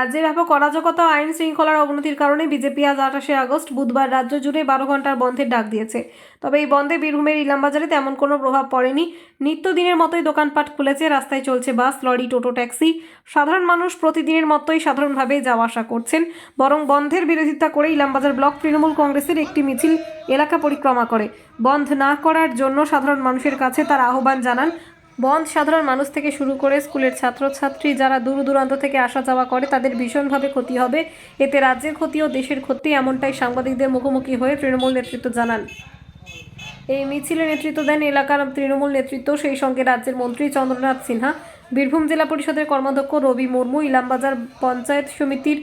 রাজ্যে ব্যাপক অরাজকতা, আইন শৃঙ্খলার অবনতির কারণে বিজেপি আজ আঠাশে আগস্ট বুধবার রাজ্য জুড়ে বারো ঘণ্টার বন্ধের ডাক দিয়েছে। তবে এই বন্ধে বীরভূমের ইলামবাজারে তেমন কোনো প্রভাব পড়েনি। নিত্যদিনের মতোই দোকানপাট খুলেছে, রাস্তায় চলছে বাস, লরি, টোটো, ট্যাক্সি। সাধারণ মানুষ প্রতিদিনের মতোই সাধারণভাবে যাওয়া আসা করছেন। বরং বন্ধের বিরোধিতা করে ইলামবাজার ব্লক তৃণমূল কংগ্রেসের একটি মিছিল এলাকা পরিক্রমা করে। বন্ধ না করার জন্য সাধারণ মানুষের কাছে তার আহ্বান জানান বন্ধ সাধারণ মানুষ থেকে শুরু করে স্কুলের ছাত্রছাত্রী যারা দূর দূরান্ত থেকে আসা যাওয়া করে, তাদের ভীষণভাবে ক্ষতি হবে। এতে রাজ্যের ক্ষতি ও দেশের ক্ষতি এমনটাই সাংবাদিকদের মুখোমুখি হয়ে তৃণমূল নেতৃত্ব জানান। এই মিছিলে নেতৃত্ব দেন এলাকার তৃণমূল নেতৃত্ব, সেই সঙ্গে রাজ্যের মন্ত্রী চন্দ্রনাথ সিনহা, বীরভূম জেলা পরিষদের কর্মাধ্যক্ষ রবি মুর্মু, ইলামবাজার পঞ্চায়েত সমিতির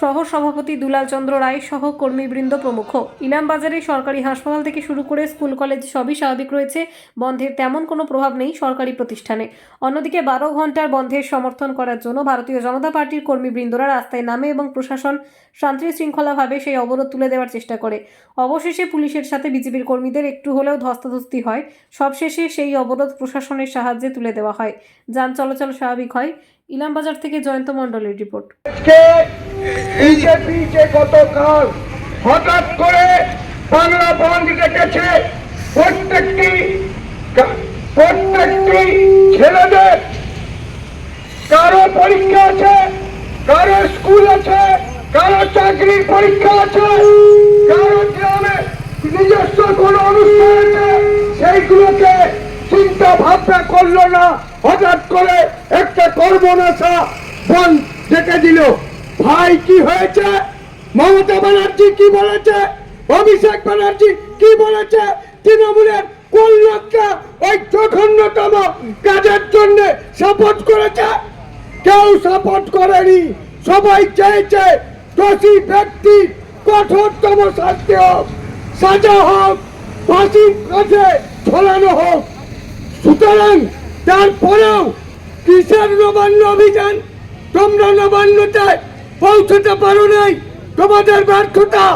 সহ সভাপতি দুলাল চন্দ্র রায় সহ কর্মীবৃন্দ প্রমুখ। ইলামবাজারে সরকারি হাসপাতাল থেকে শুরু করে স্কুল, কলেজ সবই স্বাভাবিক রয়েছে। বন্ধের তেমন কোনো প্রভাব নেই সরকারি প্রতিষ্ঠানে। অন্যদিকে বারো ঘণ্টার বন্ধের সমর্থন করার জন্য ভারতীয় জনতা পার্টির কর্মীবৃন্দরা রাস্তায় নামে এবং প্রশাসন শান্তি শৃঙ্খলাভাবে সেই অবরোধ তুলে দেওয়ার চেষ্টা করে। অবশেষে পুলিশের সাথে বিজেপির কর্মীদের একটু হলেও ধস্তাধস্তি হয়। সবশেষে সেই অবরোধ প্রশাসনের সাহায্যে তুলে দেওয়া হয়। যান চলাচল স্বাভাবিক হয়। ইলামবাজার থেকে জয়ন্ত মণ্ডলের রিপোর্ট। গতকাল হঠাৎ করে বাংলা বন্ধ রেখেছে প্রত্যেকটি প্রত্যেকটি ছেলেদের কারও পরীক্ষা আছে, কারও স্কুল আছে, কারও চাকরির পরীক্ষা আছে, কারও গ্রামে নিজস্ব কোনো অনুষ্ঠান আছে সেইগুলোকে চিন্তা ভাবনা করল না। হঠাৎ করে একটা কর্মনাশা বন্ধ ডেকে দিল। ভাই, কি হয়েছে? মমতা ব্যানার্জি কি বলেছে? অভিষেক ব্যানার্জি কি বলেছে? তৃণমূলের কোন লোকটা ওই জঘন্যতম কাজের জন্য সাপোর্ট করেছে? কেউ সাপোর্ট করেনি। সবাই চেয়েছে দোষী ব্যক্তি কঠোরতম শাস্তি হোক, সাজা হোক, ফাঁসির কাছে ঝোলানো হোক। সুতরাং তারপরেও কিসের নবান্ন অভিযান, তোমরা নবান্নটায় পৌঁছতে পারো নাই। তোমাদের ব্যর্থতা,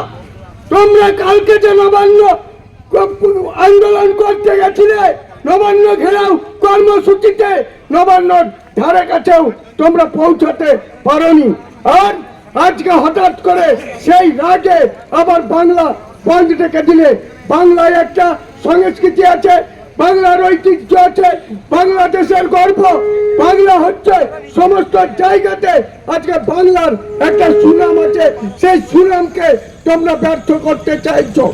তোমরা কালকে যে নবান্ন আন্দোলন করতে গেছিলে, নবান্ন ঘেরাও কর্মসূচিতে, নবান্ন ধারে কাছেও তোমরা পৌঁছাতে পারোনি। আর আজকে হঠাৎ করে সেই রাগে আবার বাংলা বন্ধ ডেকে দিলে। বাংলায় একটা সংস্কৃতি আছে বাংলার ঐতিহ্য আছে, বাংলাদেশের গর্ব। বাংলা হচ্ছে সমস্ত জায়গাতে আজকে বাংলার একটা সুনাম আছে। সেই সুনামকে তোমরা ব্যর্থ করতে চাইছো।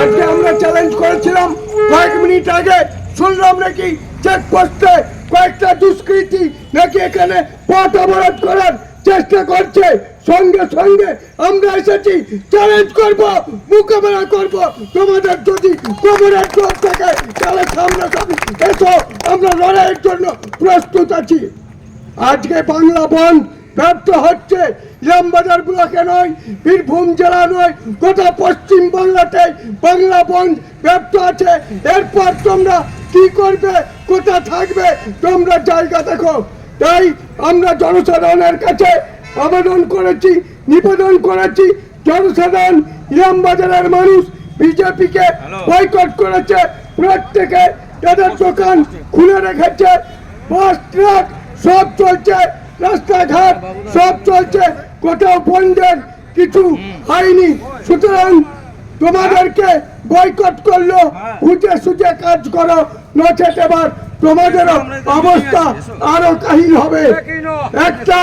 আজকে আমরা চ্যালেঞ্জ করেছিলাম, কয়েক মিনিট আগে শুনলাম নাকি চেকপোস্টে কয়েকটা দুষ্কৃতী নাকি এখানে পথ অবরোধ করার চেষ্টা করছে। সঙ্গে সঙ্গে আমরা এসেছি। চ্যালেঞ্জ করব, মোকাবেলা করব। তোমাদের যদি কোমরের জোর থাকে, তাহলে সামনে সামনে এসো। আমরা লড়াইয়ের জন্য প্রস্তুত আছি। আজকে বাংলা বন্ধ ব্যর্থ হচ্ছে। ইলামবাজার ব্লকে নয়, বীরভূম জেলা নয়, গোটা পশ্চিম বাংলাতে বাংলা বন্ধ ব্যর্থ আছে। এরপর তোমরা কি করবে কোথা থাকবে, তোমরা জায়গা দেখো। তাই আমরা জনসাধারণের কাছে আবেদন করেছি নিবেদন করেছি। জনসাধারণ ইলামবাজারের মানুষ বিজেপিকে বয়কট করেছে। প্রত্যেকে তাদের দোকান খুলে রেখেছে বাস ট্রাক সব চলছে। রাস্তাঘাট সব চলছে। কোথাও বন্ধের কিছু হয়নি। সুতরাং তোমাদেরকে বয়কট করল। খুঁজে সুজে কাজ করো। নচেত এবার তোমাদেরও অবস্থা আরও কাহিল হবে। একটা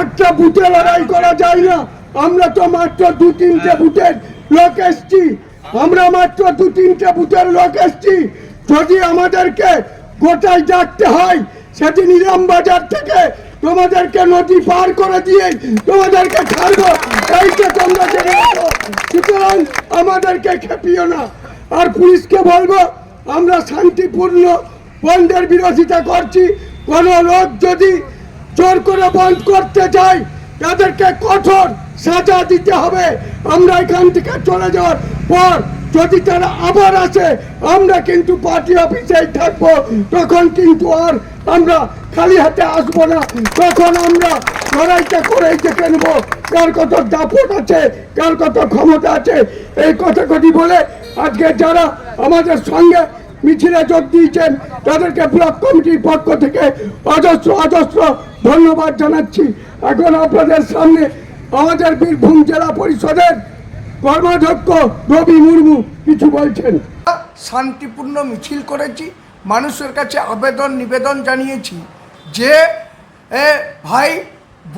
একটা বুথে লড়াই করা যায় না। আমরা তো মাত্র দু তিনটে বুথের লোক এসছি। আমরা মাত্র দু তিনটে বুথের লোক এসছি। যদি আমাদেরকে গোটায় ডাকতে হয় সেদিন ইরাম বাজার থেকে তোমাদেরকে নদী পার করে দিয়ে তোমাদেরকে ছাড়বো। এইটা তোমরা জেনে রাখো। সুতরাং আমাদেরকে খেপিও না। আর পুলিশকে বলব আমরা শান্তিপূর্ণ বন্ধের বিরোধিতা করছি, কোনো লোক যদি জোর করে বন্ধ করতে চাই তাদেরকে কঠোর সাজা দিতে হবে। আমরা এখান থেকে চলে যাওয়ার পর যদি তারা আবার আসে, আমরা কিন্তু পার্টি অফিসেই থাকব। তখন কিন্তু আর আমরা খালি হাতে আসব না। তখন আমরা লড়াইটা করেই দেখে নেব কার কত দাপট আছে, কার কত ক্ষমতা আছে। এই কথাকটি বলে আজকে যারা আমাদের সঙ্গে মিছিলে যোগ দিয়েছেন। তাদেরকে ব্লক কমিটির পক্ষ থেকে অজস্র অজস্র ধন্যবাদ জানাচ্ছি। এখন আপনাদের সামনে আমাদের বীরভূম জেলা পরিষদের কর্মাধ্যক্ষ রবি মুর্মু কিছু বলছেন। শান্তিপূর্ণ মিছিল করেছি। মানুষের কাছে আবেদন, নিবেদন জানিয়েছি যে ভাই,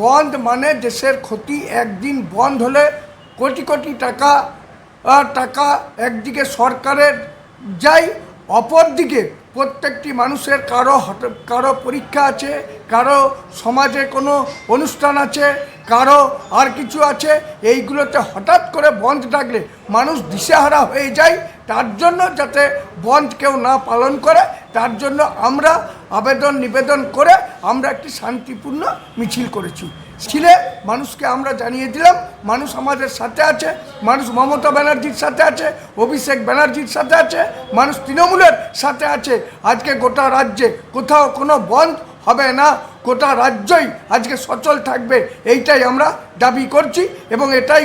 বন্ধ মানে দেশের ক্ষতি একদিন বন্ধ হলে কোটি কোটি টাকা টাকা একদিকে সরকারের যায় অপরদিকে প্রত্যেকটি মানুষের কারও কারও পরীক্ষা আছে, কারও সমাজে কোনো অনুষ্ঠান আছে, কারও আর কিছু আছে, এইগুলোতে হঠাৎ করে বন্ধ ডাকলে মানুষ দিশেহারা হয়ে যায়। তার জন্য যাতে বন্ধ কেউ না পালন করে, তার জন্য আমরা আবেদন নিবেদন করে আমরা একটি শান্তিপূর্ণ মিছিল করেছি। ছিলে মানুষকে আমরা জানিয়ে দিলাম, মানুষ আমাদের সাথে আছে, মানুষ মমতা ব্যানার্জির সাথে আছে, অভিষেক ব্যানার্জির সাথে আছে, মানুষ তৃণমূলের সাথে আছে। আজকে গোটা রাজ্যে কোথাও কোনো বন্ধ হবে না, গোটা রাজ্যই আজকে সচল থাকবে, এইটাই আমরা দাবি করছি এবং এটাই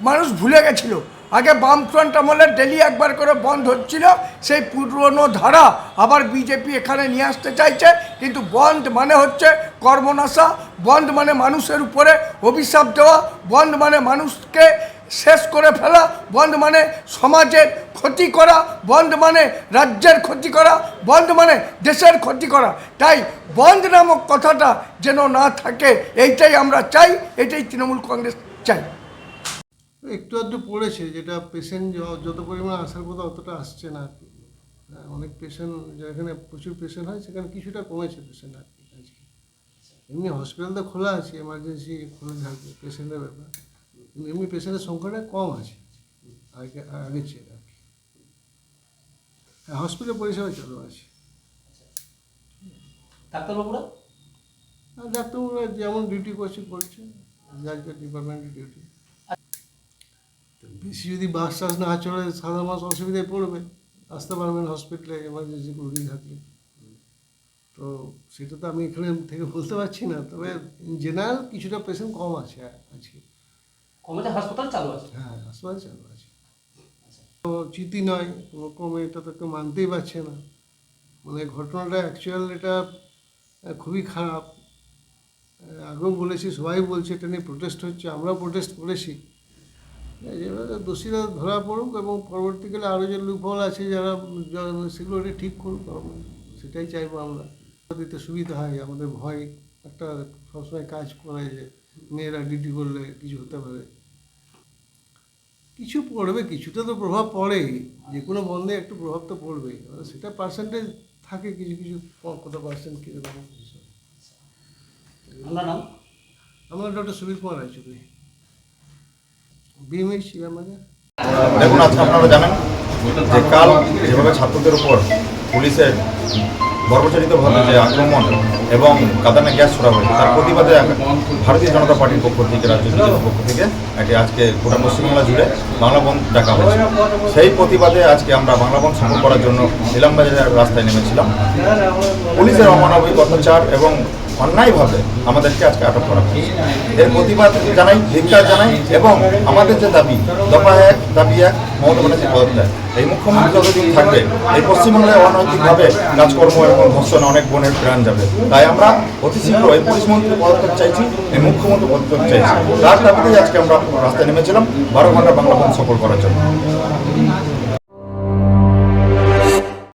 মানুষ ভুলে গেছিল। আগে বামফ্রন্ট আমলে ডেলি একবার করে বন্ধ হচ্ছিল, সেই পুরনো ধারা আবার বিজেপি এখানে নিয়ে আসতে চাইছে, কিন্তু বন্ধ মানে হচ্ছে কর্মনাশা, বন্ধ মানে মানুষের উপরে অভিশাপ দেওয়া, বন্ধ মানে মানুষকে শেষ করে ফেলা, বন্ধ মানে সমাজের ক্ষতি করা, বন্ধ মানে রাজ্যের ক্ষতি করা, বন্ধ মানে দেশের ক্ষতি করা। তাই বন্ধ নামক কথাটা যেন না থাকে, এইটাই আমরা চাই, এটাই তৃণমূল কংগ্রেস চাই। একটু আধটু পড়েছে যেটা পেশেন্ট যত পরিমাণে আসার কথা অতটা আসছে না। আর কি হ্যাঁ, অনেক পেশেন্ট যেখানে প্রচুর পেশেন্ট হয় সেখানে কিছুটা কমেছে পেশেন্ট আর কি আজকে। এমনি হসপিটাল তো খোলা আছে এমার্জেন্সি খোলা থাকবে পেশেন্টের ব্যাপার। কিন্তু এমনি পেশেন্টের সংখ্যাটা কম আছে আগে আগের চেয়ে আর কি। হ্যাঁ হসপিটাল পরিষেবা চালু আছে। ডাক্তারবাবুরা? ডাক্তারবাবুরা যেমন ডিউটি করছে করছে। যার যার ডিপার্টমেন্টের ডিউটি বেশি যদি বাস টাস না চলে সাধারণ মানুষ অসুবিধায় পড়বে আসতে পারবেন হসপিটালে এমার্জেন্সি রোগী থাকলে। তো সেটা তো আমি এখানে থেকে বলতে পারছি না তবে ইন জেনারেল কিছুটা পেশেন্ট কম আছে আজকে। কমেছে হাসপাতাল চালু আছে। হ্যাঁ হাসপাতাল চালু আছে। তো চিতি নয় কোনো ক্রমে এটা তো কেউ মানতেই পারছে না। মানে ঘটনাটা অ্যাকচুয়াল এটা খুবই খারাপ। আগেও বলেছি সবাই বলছে এটা নিয়ে প্রোটেস্ট হচ্ছে আমরাও প্রোটেস্ট করেছি। দোষীরা ধরা পড়ুক এবং পরবর্তীকালে আরও যে লুফল আছে যারা সেগুলো ঠিক করুক আমরা। সেটাই চাইব আমরা। দিতে সুবিধা হয় আমাদের ভয় একটা সবসময় কাজ করে যে মেয়েরা ডিউটি করলে কিছু হতে পারে। কিছু পড়বে কিছুটা তো প্রভাব পড়েই যে কোনো বন্ধে একটু প্রভাব তো পড়বেই। সেটা পার্সেন্টেজ থাকে কিছু কিছু কত পার্সেন্ট কীরকম। আপনার নাম? আমরা ডক্টর সুবীর কুমার রায়চৌধুরী। দেখুন, আজকে আপনারা জানেন যে কাল যেভাবে ছাত্রদের উপর পুলিশের বর্বচারিতভাবে যে আক্রমণ এবং কাদানে গ্যাস ছোড়া হয়েছে, তার প্রতিবাদে ভারতীয় জনতা পার্টির পক্ষ থেকে, রাজ্য বিজেপির পক্ষ থেকে একটি আজকে গোটা পশ্চিমবাংলা জুড়ে বাংলা বন্ধ ডাকা হয়েছে। সেই প্রতিবাদে আজকে আমরা বাংলা বন্ধ সফল করার জন্য ইলামবাজারের রাস্তায় নেমেছিলাম। পুলিশের অমানবিক অত্যাচার এবং অন্যায়ভাবে আমাদেরকে আজকে আটক করা হয়েছে। এর প্রতিবাদ জানাই, ধিক্কার জানাই এবং আমাদের যে দাবি, দফা এক, দাবি এক, মমতা ব্যানার্জি পদত্যাগ এই মুখ্যমন্ত্রী যতদিন থাকবে, এই পশ্চিমবঙ্গে অনৈতিকভাবে কাজকর্ম এবং ধর্ষণে অনেক বোনের প্রাণ যাবে। তাই আমরা অতি শীঘ্র এই পুলিশ মন্ত্রী পদত্যাগ চাইছি, এই মুখ্যমন্ত্রী পদত্যাগ চাইছি। তার দাবিতেই আজকে আমরা রাস্তায় নেমেছিলাম, বারো ঘণ্টা বাংলা বন্ধ সফল করার জন্য।